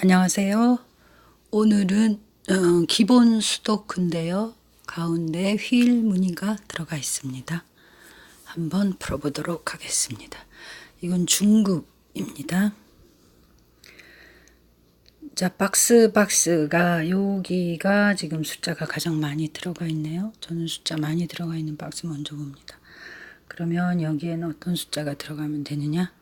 안녕하세요. 오늘은 어, 기본 수도크인데요. 가운데 휠 무늬가 들어가 있습니다. 한번 풀어보도록 하겠습니다. 이건 중급입니다. 자, 박스 박스가 여기가 지금 숫자가 가장 많이 들어가 있네요. 저는 숫자 많이 들어가 있는 박스 먼저 봅니다. 그러면 여기에는 어떤 숫자가 들어가면 되느냐?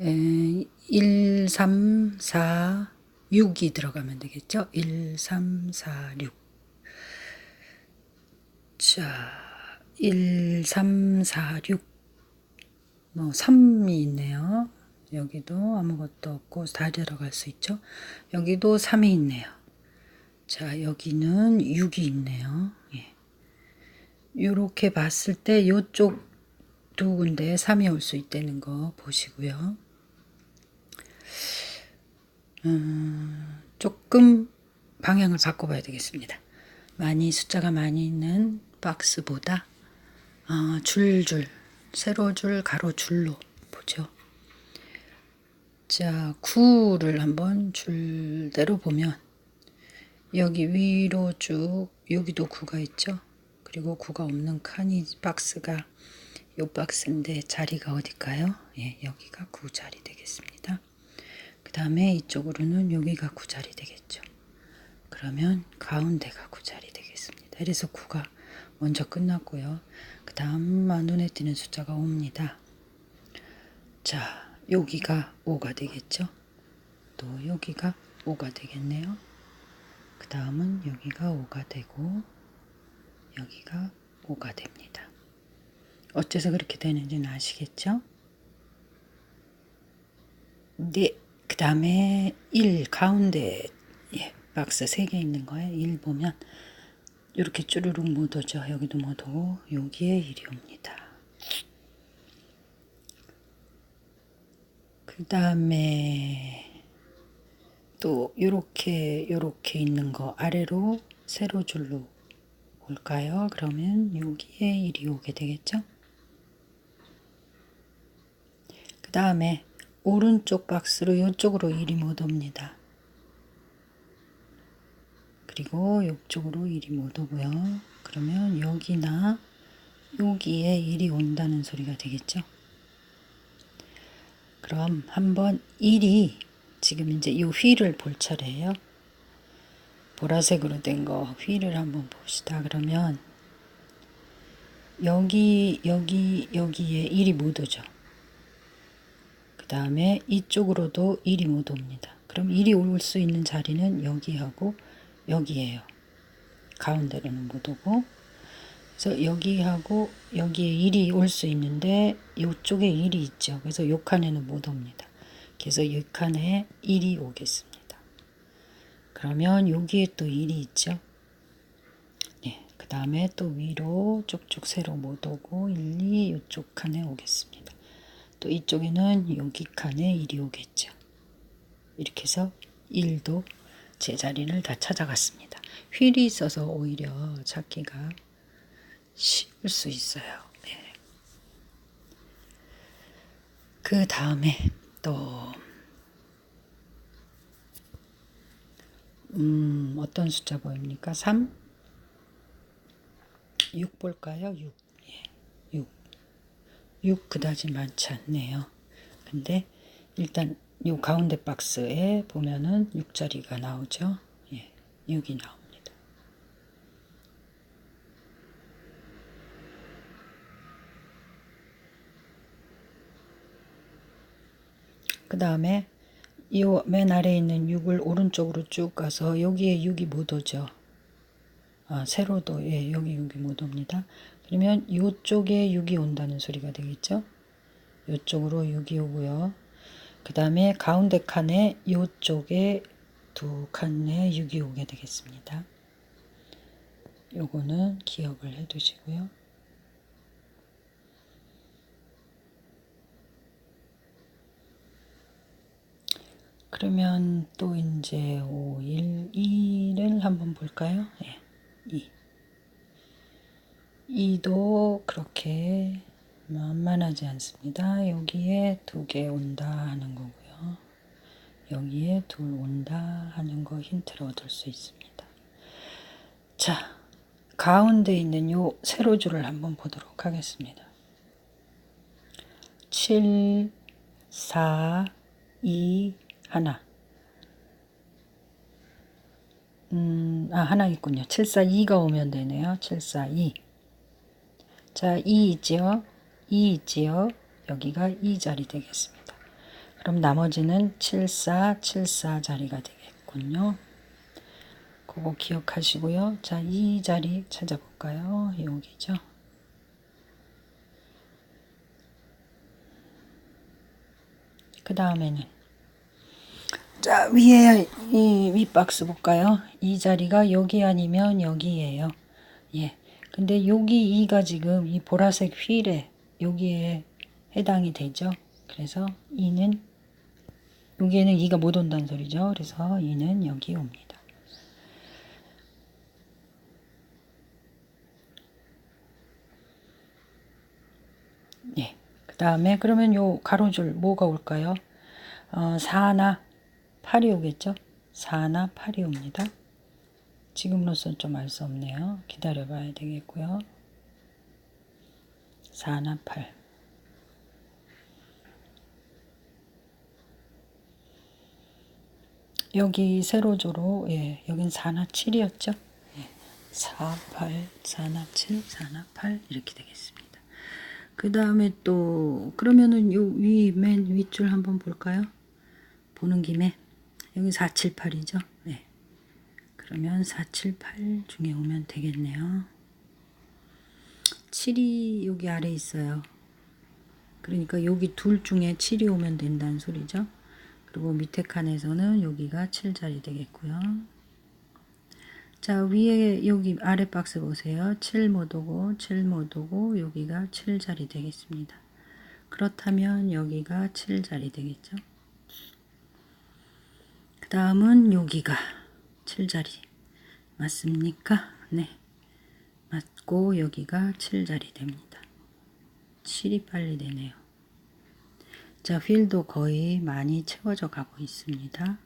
에, 1, 3, 4, 6이 들어가면 되겠죠? 1, 3, 4, 6. 자, 1, 3, 4, 6. 뭐, 3이 있네요. 여기도 아무것도 없고 다 들어갈 수 있죠? 여기도 3이 있네요. 자, 여기는 6이 있네요. 예. 요렇게 봤을 때 요쪽 두 군데 3이 올 수 있다는 거 보시고요. 음, 조금 방향을 바꿔봐야 되겠습니다. 많이 숫자가 많이 있는 박스보다 어, 줄줄 세로줄 가로줄로 보죠. 자, 9를 한번 줄대로 보면 여기 위로 쭉 여기도 9가 있죠. 그리고 9가 없는 칸이 박스가 요 박스인데 자리가 어딜까요? 예, 여기가 9 자리 되겠습니다. 그 다음에 이쪽으로는 여기가 9 자리 되겠죠. 그러면 가운데가 9 자리 되겠습니다. 그래서 9가 먼저 끝났고요. 그 다음 눈에 띄는 숫자가 5입니다. 자, 여기가 5가 되겠죠. 또 여기가 5가 되겠네요. 그 다음은 여기가 5가 되고 여기가 5가 됩니다. 어째서 그렇게 되는지는 아시겠죠? 네. 그 다음에 1 가운데 예, 박스 3개 있는 거에 1 보면 이렇게 못 오죠. 여기도 못 오고 여기에 1이 옵니다. 그 다음에 또 요렇게 요렇게 있는 거 아래로 세로 줄로 올까요? 그러면 여기에 1이 오게 되겠죠? 그 다음에 오른쪽 박스로 이쪽으로 1이 못 옵니다. 그리고 이쪽으로 1이 못 오고요. 그러면 여기나 여기에 1이 온다는 소리가 되겠죠. 그럼 한번 1이 지금 이제 이 휠을 볼 차례예요. 보라색으로 된 거 휠을 한번 봅시다. 그러면 여기 여기 여기에 1이 못 오죠. 그 다음에 이쪽으로도 1이 못 옵니다. 그럼 1이 올 수 있는 자리는 여기하고 여기에요. 가운데로는 못 오고 그래서 여기하고 여기에 1이 올 수 있는데 이쪽에 1이 있죠. 그래서 이 칸에는 못 옵니다. 그래서 이 칸에 1이 오겠습니다. 그러면 여기에 또 1이 있죠. 네, 그 다음에 또 위로 쭉쭉 세로 못 오고 1, 2 이쪽 칸에 오겠습니다. 또 이쪽에는 여기 칸에 1이 오겠죠. 이렇게 해서 1도 제자리를 다 찾아갔습니다. 휠이 있어서 오히려 찾기가 쉬울 수 있어요. 네. 그 다음에 또 음, 어떤 숫자 보입니까? 3? 6 볼까요? 6. 예, 6. 6 그다지 많지 않네요. 근데 일단 이 가운데 박스에 보면은 6자리가 나오죠. 예, 6이 나옵니다. 그 다음에 이 맨 아래에 있는 6을 오른쪽으로 쭉 가서 여기에 6이 못 오죠. 아, 세로도 예, 여기 6이 못 옵니다. 그러면 이쪽에 6이 온다는 소리가 되겠죠. 이쪽으로 6이 오고요. 그 다음에 가운데 칸에 이쪽에 두 칸에 6이 오게 되겠습니다. 요거는 기억을 해 두시고요. 그러면 또 이제 5, 1, 2를 한번 볼까요? 예, 2. 2도 그렇게 만만하지 않습니다. 여기에 두 개 온다 하는 거고요. 여기에 둘 온다 하는 거 힌트를 얻을 수 있습니다. 자, 가운데 있는 요 세로줄을 한번 보도록 하겠습니다. 7, 4, 2, 하나. 음, 아, 하나 있군요. 7, 4, 2가 오면 되네요. 7, 4, 2. 자, 2 있지요? 2 있지요? 여기가 2 자리 되겠습니다. 그럼 나머지는 7, 4, 7, 4 자리가 되겠군요. 그거 기억하시고요. 자, 이 자리 찾아볼까요? 여기죠. 그 다음에는 자 위에 이 윗박스 볼까요? 이 자리가 여기 아니면 여기예요. 예. 근데 여기 이가 지금 이 보라색 휠에 여기에 해당이 되죠. 그래서 이는 여기에는 이가 못 온다는 소리죠. 그래서 이는 여기 옵니다. 예. 그 다음에 그러면 요 가로줄 뭐가 올까요? 어, 4나 8이 오겠죠? 4나 8이 옵니다. 지금로서는 좀알 수 없네요. 기다려 봐야 되겠고요. 4나 8. 여기 세로조로 예, 여긴 4나 7이었죠? 예, 4, 8, 4나 7, 4나 8 이렇게 되겠습니다. 그 다음에 또 그러면은 요 위 맨 윗줄 한번 볼까요? 보는 김에 여기 4, 7, 8이죠? 네. 그러면 4, 7, 8 중에 오면 되겠네요. 7이 여기 아래 있어요. 그러니까 여기 둘 중에 7이 오면 된다는 소리죠. 그리고 밑에 칸에서는 여기가 7자리 되겠고요. 자 위에 여기 아래 박스 보세요. 7못 오고 7못 오고 여기가 7자리 되겠습니다. 그렇다면 여기가 7자리 되겠죠. 그 다음은 여기가 7자리 맞습니까? 네 맞고 여기가 7자리 됩니다. 7이 빨리 되네요. 자 휠도 거의 많이 채워져 가고 있습니다.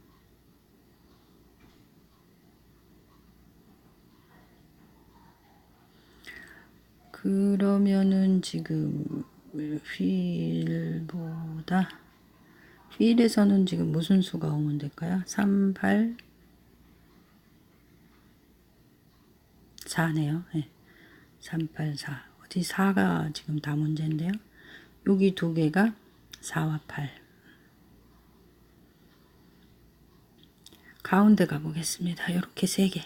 그러면은 지금 휠보다 휠에서는 지금 무슨 수가 오면 될까요? 3, 8, 4네요. 네. 3, 8, 4. 어디 4가 지금 다 문제인데요. 여기 두 개가 4와 8. 가운데 가보겠습니다. 이렇게 세 개.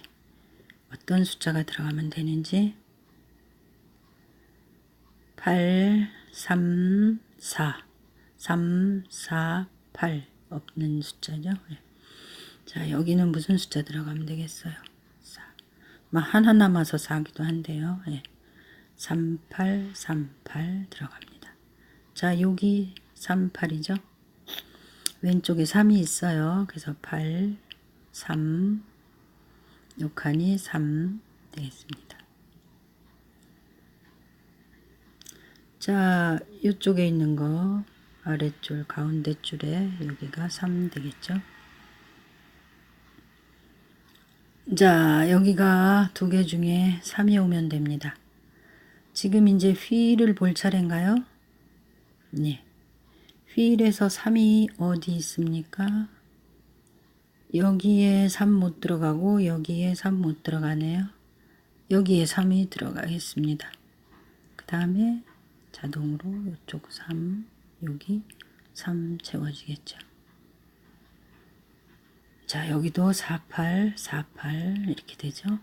어떤 숫자가 들어가면 되는지 8, 3, 4. 3, 4, 8 없는 숫자죠. 네. 자, 여기는 무슨 숫자 들어가면 되겠어요? 4. 막 하나 남아서 4기도 한데요. 네. 3, 8, 3, 8 들어갑니다. 자, 여기 3, 8이죠. 왼쪽에 3이 있어요. 그래서 8, 3, 요 칸이 3 되겠습니다. 자, 이쪽에 있는 거 아래줄 가운데 줄에 여기가 3 되겠죠. 자, 여기가 두 개 중에 3이 오면 됩니다. 지금 이제 휠을 볼 차례인가요? 네. 휠에서 3이 어디 있습니까? 여기에 3 못 들어가고 여기에 3 못 들어가네요. 여기에 3이 들어가겠습니다. 그 다음에 자동으로 이쪽 3, 여기 3 채워지겠죠. 자, 여기도 48, 48 이렇게 되죠.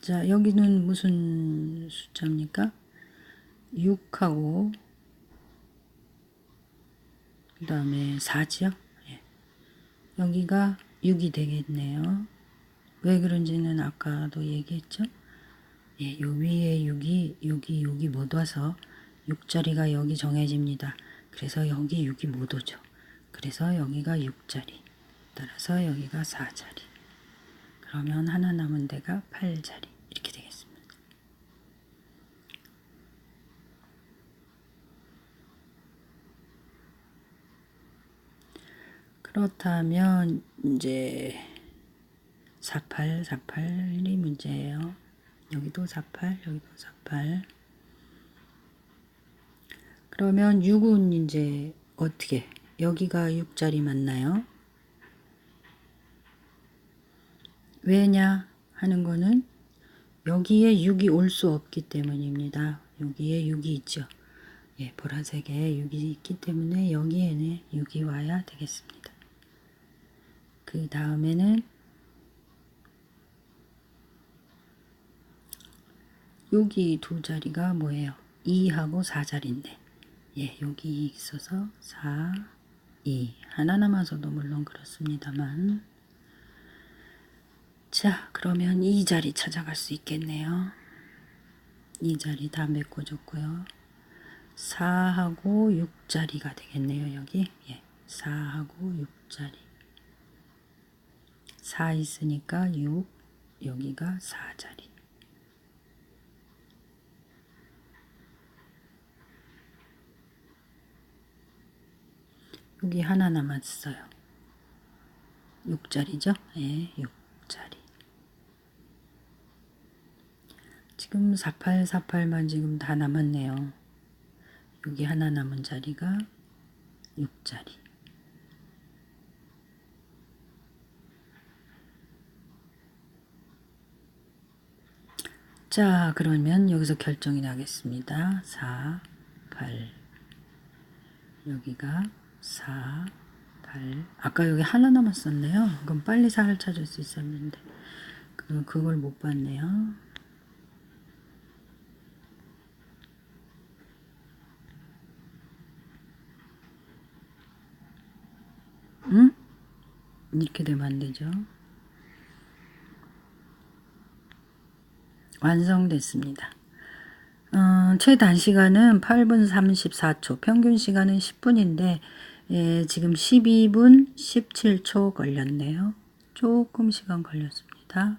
자, 여기는 무슨 숫자입니까? 6하고 그 다음에 4지요? 예. 여기가 6이 되겠네요. 왜 그런지는 아까도 얘기했죠? 예, 요 위에 6이 여기 여기 못 와서 6자리가 여기 정해집니다. 그래서 여기 6이 못 오죠. 그래서 여기가 6자리. 따라서 여기가 4자리. 그러면 하나 남은 데가 8자리. 이렇게 되겠습니다. 그렇다면 이제 48, 48이 문제예요. 여기도 48, 여기도 48. 그러면 6은 이제 어떻게? 여기가 6자리 맞나요? 왜냐 하는 거는 여기에 6이 올 수 없기 때문입니다. 여기에 6이 있죠. 예, 보라색에 6이 있기 때문에 여기에는 6이 와야 되겠습니다. 그 다음에는 여기 두 자리가 뭐예요? 2하고 4자리인데 예, 여기 있어서 4, 2 하나 남아서도 물론 그렇습니다만 자 그러면 이 자리 찾아갈 수 있겠네요. 이 자리 다 메꿔줬고요. 4하고 6자리가 되겠네요. 여기 예, 4하고 6자리 4 있으니까 6 여기가 4자리 여기 하나 남았어요. 6자리죠? 예, 6자리. 지금 48, 48만 지금 다 남았네요. 여기 하나 남은 자리가 6자리. 자, 그러면 여기서 결정이 나겠습니다. 4, 8. 여기가 4, 8. 아까 여기 하나 남았었네요. 그럼 빨리 4를 찾을 수 있었는데. 그, 그걸 못 봤네요. 응? 이렇게 되면 안 되죠. 완성됐습니다. 어, 최단 시간은 8분 34초, 평균 시간은 10분인데, 예, 지금 12분 17초 걸렸네요. 조금 시간 걸렸습니다.